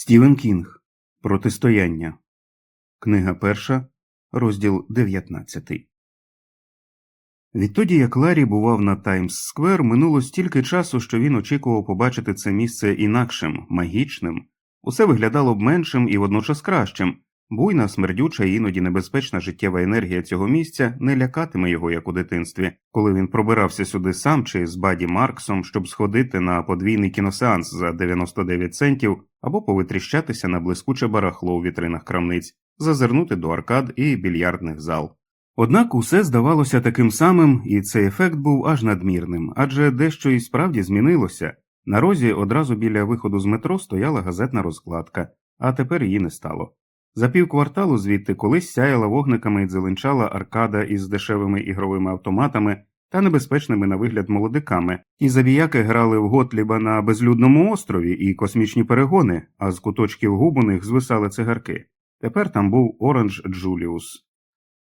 Стівен Кінг Протистояння. Книга перша, розділ 19. Відтоді, як Ларі бував на Таймс Сквер, минуло стільки часу, що він очікував побачити це місце інакшим, магічним. Усе виглядало б меншим і водночас кращим. Буйна, смердюча і іноді небезпечна життєва енергія цього місця не лякатиме його, як у дитинстві, коли він пробирався сюди сам чи з Баді Марксом, щоб сходити на подвійний кіносеанс за 99 центів або повитріщатися на блискуче барахло у вітринах крамниць, зазирнути до аркад і більярдних зал. Однак усе здавалося таким самим, і цей ефект був аж надмірним, адже дещо і справді змінилося. На розі одразу біля виходу з метро стояла газетна розкладка, а тепер її не стало. За півкварталу звідти колись сяяла вогниками і дзеленчала аркада із дешевими ігровими автоматами та небезпечними на вигляд молодиками, і завіяки грали в Готліба на безлюдному острові і космічні перегони, а з куточків губ у них звисали цигарки. Тепер там був Оранж Джуліус.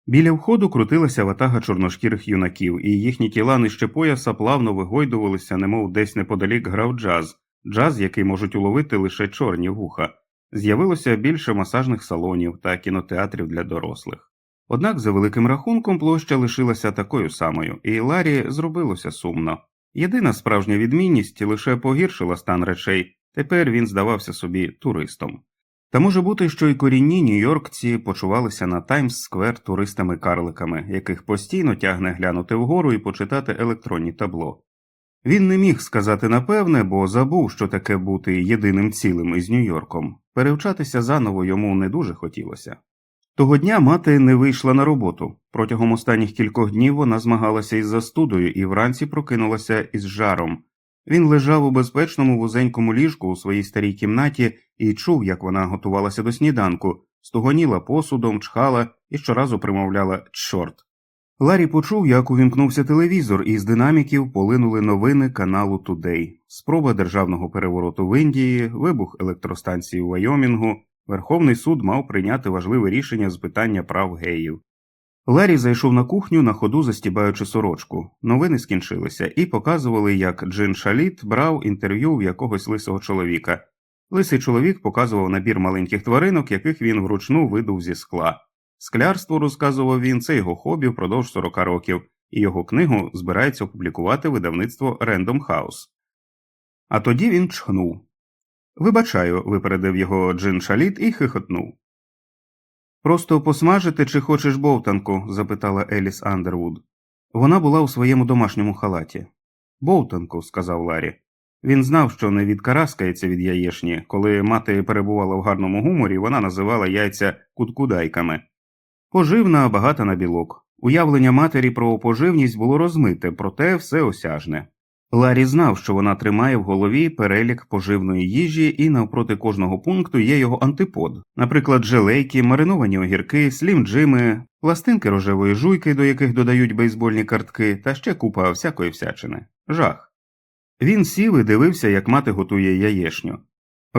Біля входу крутилася ватага чорношкірих юнаків, і їхні тіла нижче пояса плавно вигойдувалися, немов десь неподалік грав джаз, джаз, який можуть уловити лише чорні вуха. З'явилося більше масажних салонів та кінотеатрів для дорослих. Однак, за великим рахунком, площа лишилася такою самою, і Ларі зробилося сумно. Єдина справжня відмінність лише погіршила стан речей, тепер він здавався собі туристом. Та може бути, що й корінні нью-йоркці почувалися на Таймс Сквер туристами-карликами, яких постійно тягне глянути вгору і почитати електронні табло. Він не міг сказати напевне, бо забув, що таке бути єдиним цілим із Нью-Йорком. Перевчатися заново йому не дуже хотілося. Того дня мати не вийшла на роботу. Протягом останніх кількох днів вона змагалася із застудою і вранці прокинулася із жаром. Він лежав у безпечному вузенькому ліжку у своїй старій кімнаті і чув, як вона готувалася до сніданку, стогоніла посудом, чхала і щоразу примовляла чорт. Ларі почув, як увімкнувся телевізор, і з динаміків полинули новини каналу Тудей, спроба державного перевороту в Індії, вибух електростанції у Вайомінгу. Верховний суд мав прийняти важливе рішення з питання прав геїв. Ларі зайшов на кухню на ходу застібаючи сорочку. Новини скінчилися і показували, як Джин Шаліт брав інтерв'ю в якогось лисого чоловіка. Лисий чоловік показував набір маленьких тваринок, яких він вручну видув зі скла. Склярство, розказував він, це його хобі впродовж 40 років, і його книгу збирається опублікувати видавництво Random House. А тоді він чхнув. Вибачаю, випередив його Джин Шаліт і хихотнув. Просто посмажити чи хочеш бовтанку? запитала Еліс Андервуд. Вона була у своєму домашньому халаті. Бовтанку, сказав Ларі. Він знав, що не відкараскається від яєшні. Коли мати перебувала в гарному гуморі, вона називала яйця куткудайками. Поживна, багата на білок. Уявлення матері про поживність було розмите, проте все осяжне. Ларі знав, що вона тримає в голові перелік поживної їжі, і навпроти кожного пункту є його антипод, наприклад, желейки, мариновані огірки, слім-джими, пластинки рожевої жуйки, до яких додають бейсбольні картки, та ще купа всякої всячини. Жах. Він сів і дивився, як мати готує яєшню.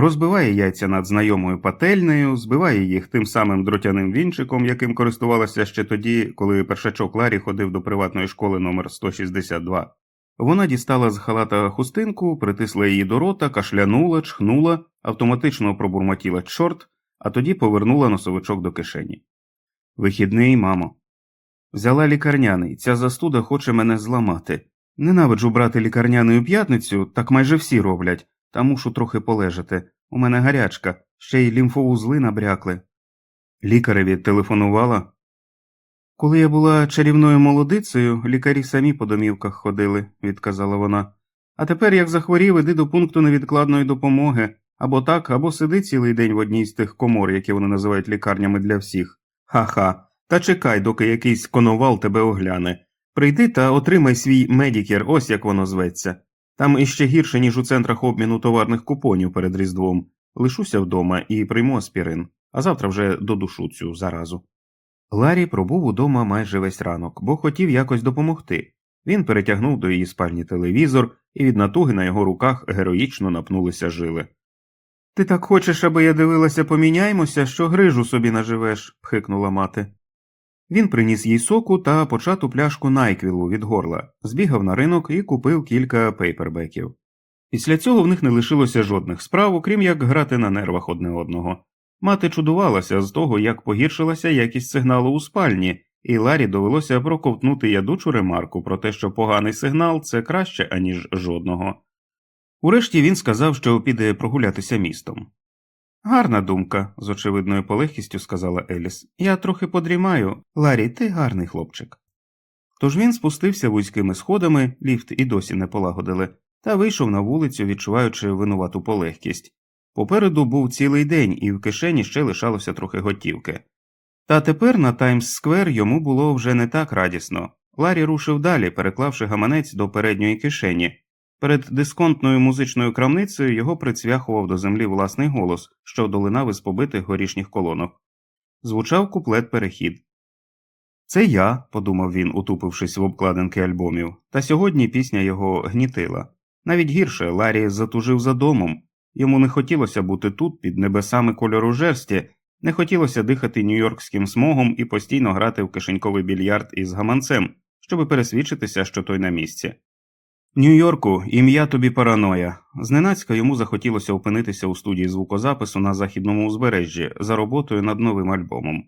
Розбиває яйця над знайомою пательнею, збиває їх тим самим дротяним вінчиком, яким користувалася ще тоді, коли першачок Ларі ходив до приватної школи номер 162 Вона дістала з халата хустинку, притисла її до рота, кашлянула, чхнула, автоматично пробурмотіла чорт, а тоді повернула носовичок до кишені. Вихідний, мамо. Взяла лікарняний, ця застуда хоче мене зламати. Ненавиджу брати лікарняний у п'ятницю, так майже всі роблять, та мушу трохи полежати. У мене гарячка, ще й лімфоузли набрякли. Лікареві телефонувала. Коли я була чарівною молодицею, лікарі самі по домівках ходили, відказала вона. А тепер, як захворів, іди до пункту невідкладної допомоги або так, або сиди цілий день в одній з тих комор, які вони називають лікарнями для всіх. Ха-ха. Та чекай, доки якийсь коновал тебе огляне. Прийди та отримай свій медікер, ось як воно зветься. Там іще гірше, ніж у центрах обміну товарних купонів перед Різдвом. Лишуся вдома і прийму аспірин, а завтра вже додушу цю заразу. Ларі пробув удома майже весь ранок, бо хотів якось допомогти. Він перетягнув до її спальні телевізор, і від натуги на його руках героїчно напнулися жили. Ти так хочеш, аби я дивилася, поміняймося, що грижу собі наживеш, пхикнула мати. Він приніс їй соку та почату пляшку найквілу від горла, збігав на ринок і купив кілька пейпербеків. Після цього в них не лишилося жодних справ, окрім як грати на нервах одне одного. Мати чудувалася з того, як погіршилася якість сигналу у спальні, і Ларі довелося проковтнути ядучу ремарку про те, що поганий сигнал це краще, аніж жодного. Урешті він сказав, що піде прогулятися містом. Гарна думка, з очевидною полегкістю сказала Еліс. Я трохи подрімаю. Ларі, ти гарний хлопчик. Тож він спустився вузькими сходами, ліфт і досі не полагодили, та вийшов на вулицю, відчуваючи винувату полегкість. Попереду був цілий день, і в кишені ще лишалося трохи готівки. Та тепер на Таймс Сквер йому було вже не так радісно. Ларі рушив далі, переклавши гаманець до передньої кишені. Перед дисконтною музичною крамницею його прицвяхував до землі власний голос, що долинав із побитих горішніх колонок. Звучав куплет перехід. Це я, подумав він, утупившись в обкладинки альбомів, та сьогодні пісня його гнітила. Навіть гірше Ларі затужив за домом. Йому не хотілося бути тут під небесами кольору жерсті, не хотілося дихати нью-йоркським смогом і постійно грати в кишеньковий більярд із гаманцем, щоби пересвідчитися, що той на місці. Нью-Йорку, ім'я тобі параноя. Зненацька йому захотілося опинитися у студії звукозапису на західному узбережжі за роботою над новим альбомом.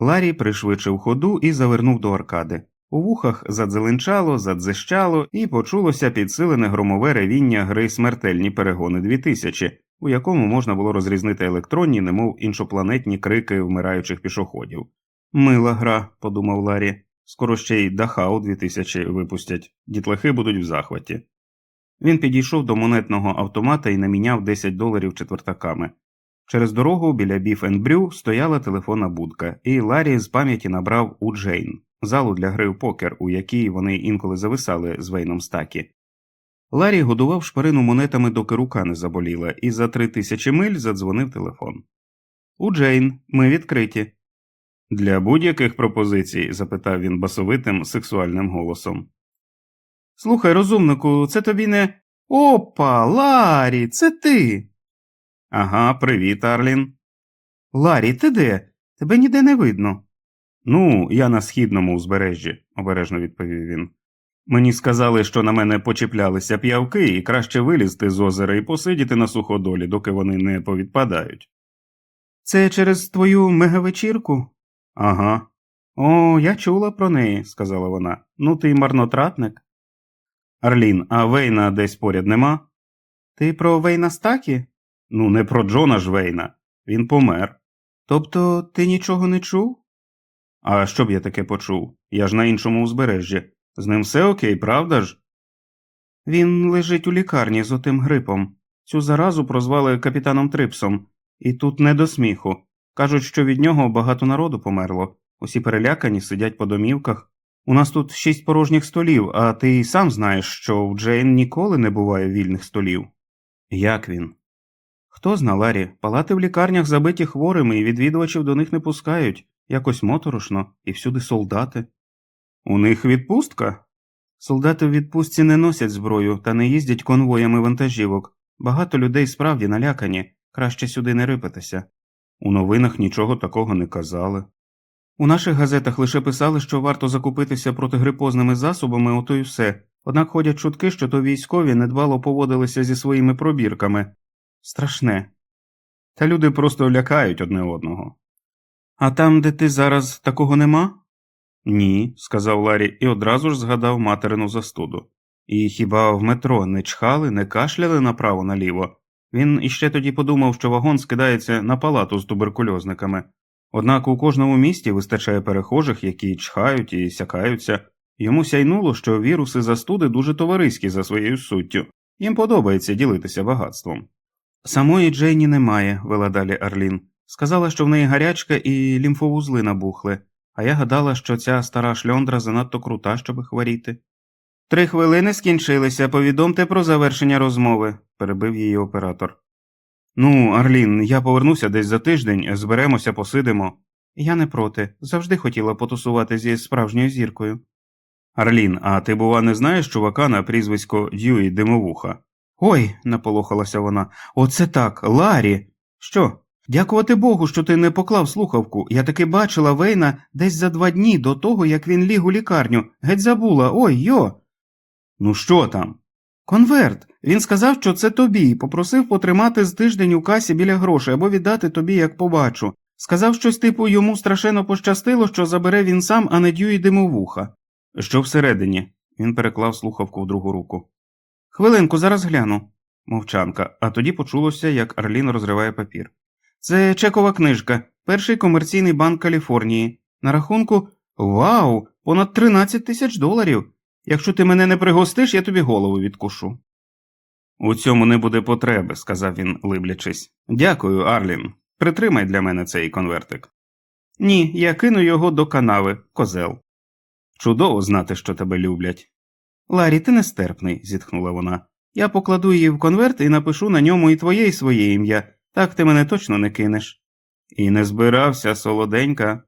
Ларі пришвидшив ходу і завернув до аркади. У вухах задзеленчало, задзищало, і почулося підсилене громове ревіння гри смертельні перегони 2000, у якому можна було розрізнити електронні, немов іншопланетні крики вмираючих пішоходів. Мила гра, подумав Ларі. Скоро ще й Дахау 2000 випустять, дітлахи будуть в захваті. Він підійшов до монетного автомата і наміняв 10 доларів четвертаками. Через дорогу біля Біф Брю стояла телефонна будка, і Ларі з пам'яті набрав у Джейн, залу для гри в покер, у якій вони інколи зависали з Вейном Стакі. Ларі годував шпарину монетами, доки рука не заболіла, і за три тисячі миль задзвонив телефон. У Джейн, ми відкриті. Для будь-яких пропозицій? запитав він басовитим сексуальним голосом. Слухай, розумнику, це тобі не. Опа, Ларі, це ти. Ага, привіт, Арлін. Ларі, ти де? Тебе ніде не видно. Ну, я на східному узбережжі, обережно відповів він. Мені сказали, що на мене почіплялися п'явки, і краще вилізти з озера і посидіти на суходолі, доки вони не повідпадають. Це через твою мегавечірку? Ага. О, я чула про неї, сказала вона. Ну ти марнотратник. Арлін, а Вейна десь поряд нема? Ти про Вейна Стакі? Ну, не про Джона ж Вейна. Він помер. Тобто ти нічого не чув? А що б я таке почув? Я ж на іншому узбережжі. З ним все окей, правда ж? Він лежить у лікарні з отим грипом. Цю заразу прозвали капітаном Трипсом, і тут не до сміху. Кажуть, що від нього багато народу померло. Усі перелякані сидять по домівках. У нас тут шість порожніх столів, а ти й сам знаєш, що в Джейн ніколи не буває вільних столів. Як він? Хто зна, Ларі, палати в лікарнях забиті хворими і відвідувачів до них не пускають, якось моторошно, і всюди солдати. У них відпустка? Солдати в відпустці не носять зброю та не їздять конвоями вантажівок. Багато людей справді налякані, краще сюди не рипатися. У новинах нічого такого не казали. У наших газетах лише писали, що варто закупитися протигрипозними засобами, ото й все. Однак ходять чутки, що то військові недбало поводилися зі своїми пробірками. Страшне. Та люди просто лякають одне одного. А там, де ти зараз, такого нема? Ні, сказав Ларі і одразу ж згадав материну застуду. І хіба в метро не чхали, не кашляли направо наліво? Він іще тоді подумав, що вагон скидається на палату з туберкульозниками. Однак у кожному місті вистачає перехожих, які чхають і сякаються. Йому сяйнуло, що віруси застуди дуже товариські за своєю суттю, їм подобається ділитися багатством. Самої Джейні немає, вела далі Арлін. Сказала, що в неї гарячка і лімфовузли набухли, а я гадала, що ця стара шльондра занадто крута, щоб хворіти. Три хвилини скінчилися, повідомте про завершення розмови, перебив її оператор. Ну, Арлін, я повернуся десь за тиждень, зберемося, посидимо. Я не проти, завжди хотіла потусувати зі справжньою зіркою. Арлін, а ти, бува, не знаєш чувака на прізвисько Дьюї Димовуха? Ой, наполохалася вона, оце так, Ларі. Що? Дякувати Богу, що ти не поклав слухавку. Я таки бачила Вейна десь за два дні до того, як він ліг у лікарню. Геть забула, ой йо. Ну що там? Конверт. Він сказав, що це тобі, попросив потримати з тиждень у касі біля грошей або віддати тобі, як побачу. Сказав щось типу йому страшенно пощастило, що забере він сам, а не дюї димовуха. Що всередині? Він переклав слухавку в другу руку. Хвилинку, зараз гляну. Мовчанка, а тоді почулося, як Арлін розриває папір. Це чекова книжка, перший комерційний банк Каліфорнії. На рахунку вау, понад 13 тисяч доларів. Якщо ти мене не пригостиш, я тобі голову відкушу. У цьому не буде потреби, сказав він, либлячись. Дякую, Арлін. Притримай для мене цей конвертик. Ні, я кину його до канави, козел. Чудово знати, що тебе люблять. Ларі, ти нестерпний, зітхнула вона. Я покладу її в конверт і напишу на ньому і твоє, і своє ім'я. Так ти мене точно не кинеш. І не збирався, солоденька.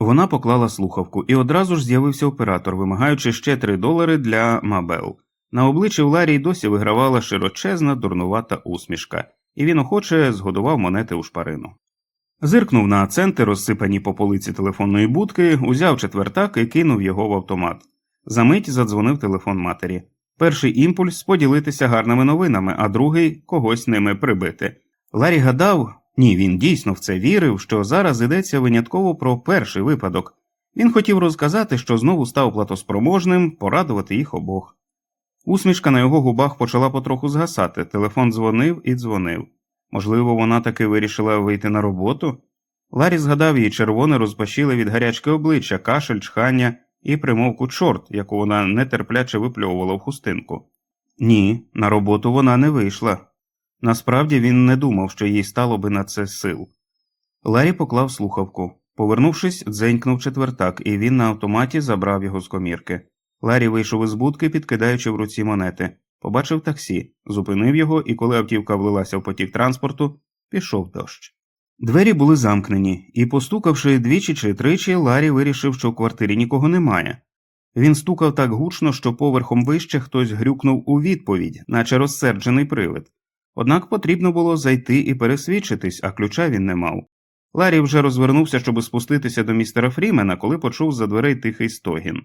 Вона поклала слухавку, і одразу ж з'явився оператор, вимагаючи ще три долари для Мабел. На обличчі в Ларі досі вигравала широчезна, дурнувата усмішка, і він охоче згодував монети у шпарину. Зиркнув на центи, розсипані по полиці телефонної будки, узяв четвертак і кинув його в автомат. Замить задзвонив телефон матері. Перший імпульс поділитися гарними новинами, а другий когось ними прибити. Ларі гадав, ні, він дійсно в це вірив, що зараз йдеться винятково про перший випадок. Він хотів розказати, що знову став платоспроможним, порадувати їх обох. Усмішка на його губах почала потроху згасати, телефон дзвонив і дзвонив. Можливо, вона таки вирішила вийти на роботу? Ларі згадав її червоне розпашіле від гарячки обличчя, кашель, чхання і примовку чорт, яку вона нетерпляче випльовувала в хустинку. Ні, на роботу вона не вийшла. Насправді він не думав, що їй стало би на це сил. Ларі поклав слухавку. Повернувшись, дзенькнув четвертак, і він на автоматі забрав його з комірки. Ларі вийшов із будки, підкидаючи в руці монети, побачив таксі, зупинив його, і коли автівка влилася в потік транспорту, пішов дощ. Двері були замкнені, і, постукавши двічі чи тричі, Ларі вирішив, що в квартирі нікого немає. Він стукав так гучно, що поверхом вище хтось грюкнув у відповідь, наче розсерджений привид. Однак потрібно було зайти і пересвідчитись, а ключа він не мав. Ларі вже розвернувся, щоб спуститися до містера Фрімена, коли почув за дверей тихий стогін.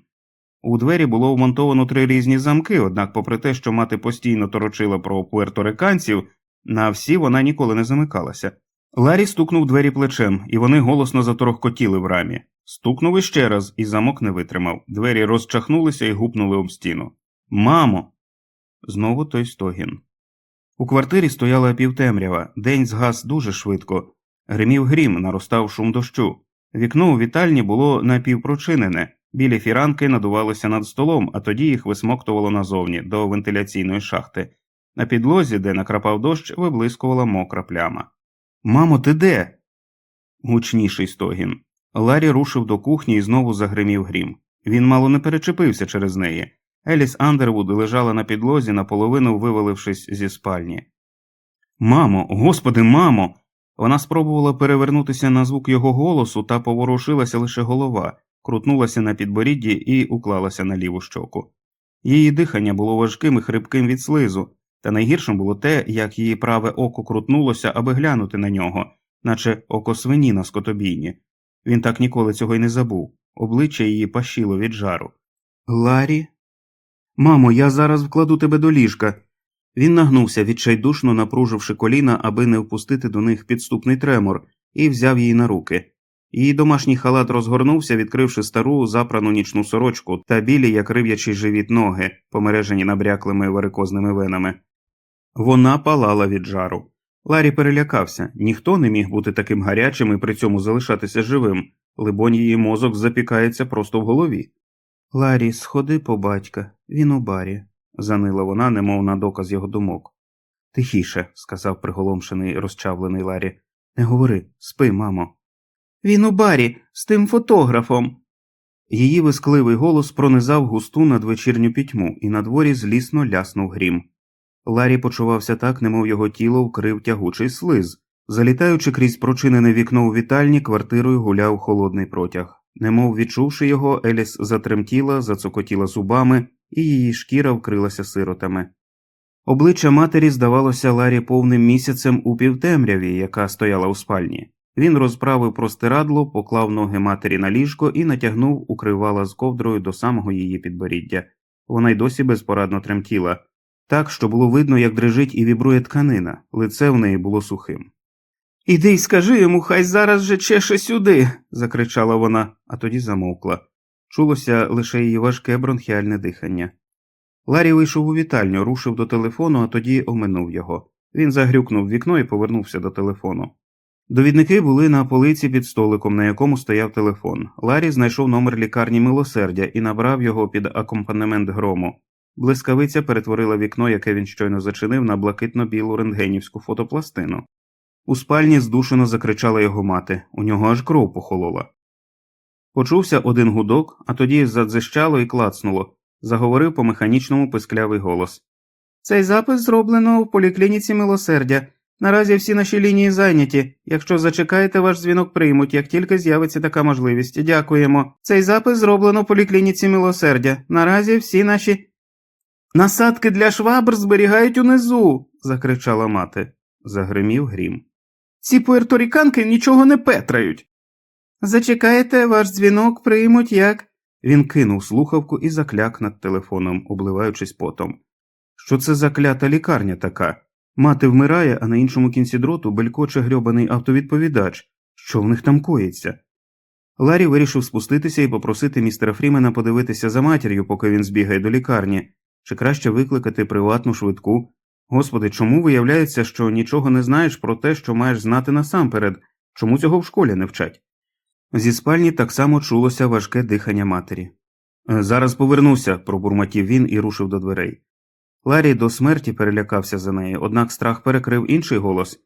У двері було вмонтовано три різні замки, однак, попри те, що мати постійно торочила про пуерториканців, на всі вона ніколи не замикалася. Ларі стукнув двері плечем, і вони голосно заторохкотіли в рамі. Стукнув іще раз, і замок не витримав. Двері розчахнулися і гупнули об стіну. Мамо. Знову той стогін. У квартирі стояла півтемрява, день згас дуже швидко. Гримів грім, наростав шум дощу. Вікно у вітальні було напівпрочинене, білі фіранки надувалися над столом, а тоді їх висмоктувало назовні до вентиляційної шахти. На підлозі, де накрапав дощ, виблискувала мокра пляма. Мамо, ти де? Гучніший стогін. Ларі рушив до кухні і знову загримів грім. Він мало не перечепився через неї. Еліс Андервуд лежала на підлозі, наполовину вивалившись зі спальні. Мамо, господи, мамо. Вона спробувала перевернутися на звук його голосу, та поворушилася лише голова, крутнулася на підборідді і уклалася на ліву щоку. Її дихання було важким і хрипким від слизу, та найгіршим було те, як її праве око крутнулося, аби глянути на нього, наче око свині на скотобійні. Він так ніколи цього й не забув. Обличчя її пащило від жару. Ларі? Мамо, я зараз вкладу тебе до ліжка. Він нагнувся, відчайдушно напруживши коліна, аби не впустити до них підступний тремор, і взяв її на руки. Її домашній халат розгорнувся, відкривши стару запрану нічну сорочку та білі, як рив'ячий живіт ноги, помережені набряклими варикозними венами. Вона палала від жару. Ларі перелякався ніхто не міг бути таким гарячим і при цьому залишатися живим, либонь її мозок запікається просто в голові. Ларі, сходи по батька, він у барі, занила вона, немов на доказ його думок. Тихіше, сказав приголомшений розчавлений Ларі. Не говори, спи, мамо. Він у барі з тим фотографом. Її вискливий голос пронизав густу надвечірню пітьму, і на дворі злісно ляснув грім. Ларі почувався так, немов його тіло вкрив тягучий слиз. Залітаючи крізь прочинене вікно у вітальні, квартирою гуляв холодний протяг. Немов відчувши його, Еліс затремтіла, зацокотіла зубами, і її шкіра вкрилася сиротами. Обличчя матері здавалося Ларі повним місяцем у півтемряві, яка стояла у спальні. Він розправив простирадло, поклав ноги матері на ліжко і натягнув укривала з ковдрою до самого її підборіддя. Вона й досі безпорадно тремтіла. так, що було видно, як дрижить і вібрує тканина, лице в неї було сухим. Іди й скажи йому, хай зараз же чеше сюди. закричала вона, а тоді замовкла. Чулося лише її важке бронхіальне дихання. Ларі вийшов у вітальню, рушив до телефону, а тоді оминув його. Він загрюкнув вікно і повернувся до телефону. Довідники були на полиці під столиком, на якому стояв телефон. Ларі знайшов номер лікарні милосердя і набрав його під акомпанемент грому. Блискавиця перетворила вікно, яке він щойно зачинив, на блакитно-білу рентгенівську фотопластину. У спальні здушено закричала його мати, у нього аж кров похолола. Почувся один гудок, а тоді задзищало і клацнуло, заговорив по механічному писклявий голос. Цей запис зроблено в поліклініці милосердя. Наразі всі наші лінії зайняті. Якщо зачекаєте, ваш дзвінок приймуть, як тільки з'явиться така можливість. Дякуємо. Цей запис зроблено в поліклініці милосердя. Наразі всі наші. Насадки для швабр зберігають унизу. закричала мати. Загримів грім. Ці пуерторіканки нічого не петрають. Зачекаєте, ваш дзвінок приймуть як. Він кинув слухавку і закляк над телефоном, обливаючись потом. Що це за клята лікарня така? Мати вмирає, а на іншому кінці дроту белькоче грьобаний автовідповідач. Що в них там коїться? Ларі вирішив спуститися і попросити містера Фрімена подивитися за матір'ю, поки він збігає до лікарні, чи краще викликати приватну швидку. Господи, чому виявляється, що нічого не знаєш про те, що маєш знати насамперед, чому цього в школі не вчать? Зі спальні так само чулося важке дихання матері. «Е, Зараз повернуся, пробурмотів він і рушив до дверей. Ларі до смерті перелякався за неї, однак страх перекрив інший голос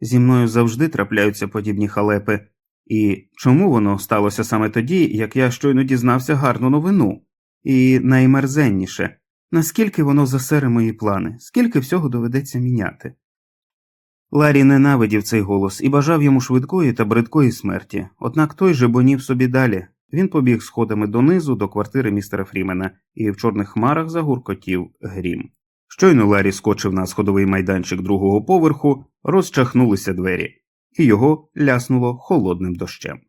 зі мною завжди трапляються подібні халепи. І чому воно сталося саме тоді, як я щойно дізнався гарну новину? І наймерзенніше, наскільки воно засере мої плани, скільки всього доведеться міняти. Ларі ненавидів цей голос і бажав йому швидкої та бридкої смерті, однак той же бонів собі далі. Він побіг сходами донизу до квартири містера Фрімена і в чорних хмарах загуркотів грім. Щойно Ларі скочив на сходовий майданчик другого поверху, розчахнулися двері, і його ляснуло холодним дощем.